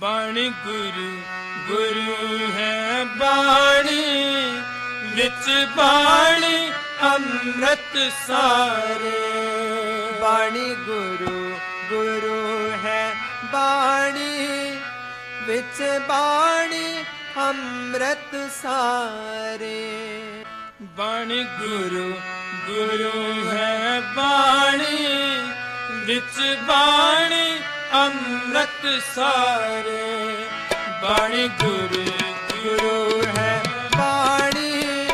ਬਾਣੀ ਗੁਰੂ ਗੁਰੂ ਹੈ ਬਾਣੀ ਵਿੱਚ ਬਾਣੀ ਅੰਮ੍ਰਿਤ ਸਾਰੇ। ਬਾਣੀ ਗੁਰੂ ਗੁਰੂ ਹੈ ਬਾਣੀ ਵਿੱਚ ਬਾਣੀ ਅੰਮ੍ਰਿਤ ਸਾਰੇ। ਬਾਣੀ ਗੁਰੂ ਗੁਰੂ ਹੈ ਬਾਣੀ ਵਿੱਚ ਬਾਣੀ ਅੰਮ੍ਰਿਤ ਸਾਰੇ। ਬਾਣੀ ਗੁਰ ਗੁਰੂ ਹੈ। ਬਾਣੀ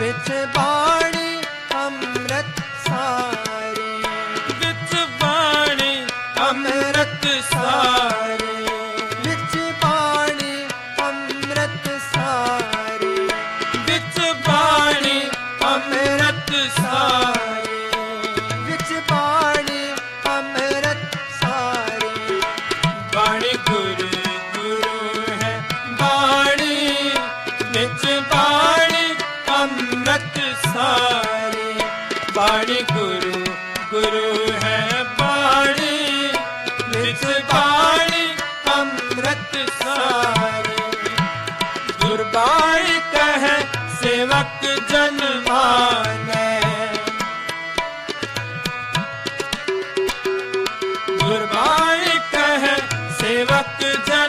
ਵਿੱਚ ਬਾਣੀ ਅੰਮ੍ਰਿਤ ਸਾਰੇ। ਅੰਮ੍ਰਿਤ ਸਾਰੇ ਬਾਣੀ ਗੁਰੂ ਗੁਰੂ ਹੈ ਬਾਣੀ। ਵਿੱਚ ਬਾਣੀ, ਅੰਮ੍ਰਿਤ ਸਾਰੇ। ਗੁਰਬਾਣੀ ਕਹੈ, ਸੇਵਕ ਜਨ ਮਾਨੈ। ਗੁਰਬਾਣੀ ਕਹੈ, ਸੇਵਕ ਜਨ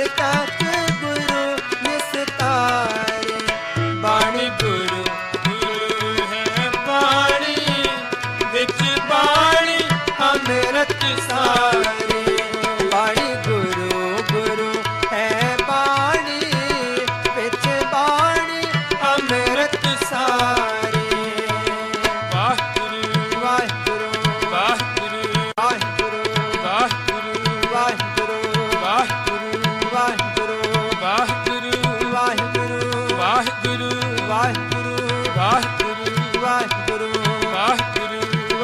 conectar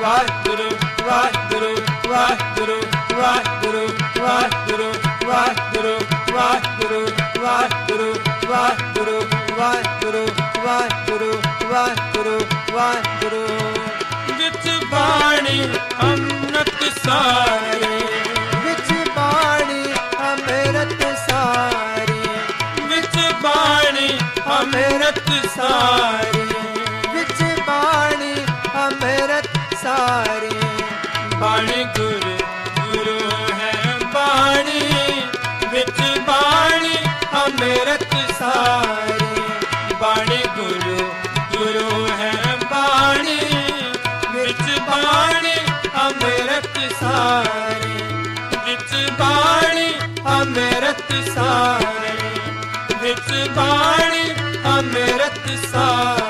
ਵਾਹਿਗੁਰੂ ਵਾਹਿਗੁਰੂ ਵਾਹਿਗੁਰੂ ਵਾਹਿਗੁਰੂ ਵਾਹਿਗੁਰੂ ਵਾਹਿਗੁਰੂ ਵਾਹਿਗੁਰੂ ਵਾਹਿਗੁਰੂ ਵਾਹਿਗੁਰੂ ਵਾਹਿਗੁਰੂ ਵਾਹਿਗੁਰੂ ਵਾਹਿਗੁਰੂ ਵਾਹਿਗੁਰੂ ਵਿੱਚ ਬਾਣੀ ਅੰਮ੍ਰਿਤ ਸਾਰੇ ਅੰਮ੍ਰਿਤ ਸਾਰੇ। ਬਾਣੀ ਗੁਰੂ ਗੁਰੂ ਹੈ ਬਾਣੀ। ਵਿੱਚ ਬਾਣੀ, ਅੰਮ੍ਰਿਤ ਸਾਰੇ। ਵਿੱਚ ਬਾਣੀ, ਅੰਮ੍ਰਿਤ ਸਾਰੇ। ਵਿੱਚ ਬਾਣੀ, ਅੰਮ੍ਰਿਤ ਸਾਰੇ।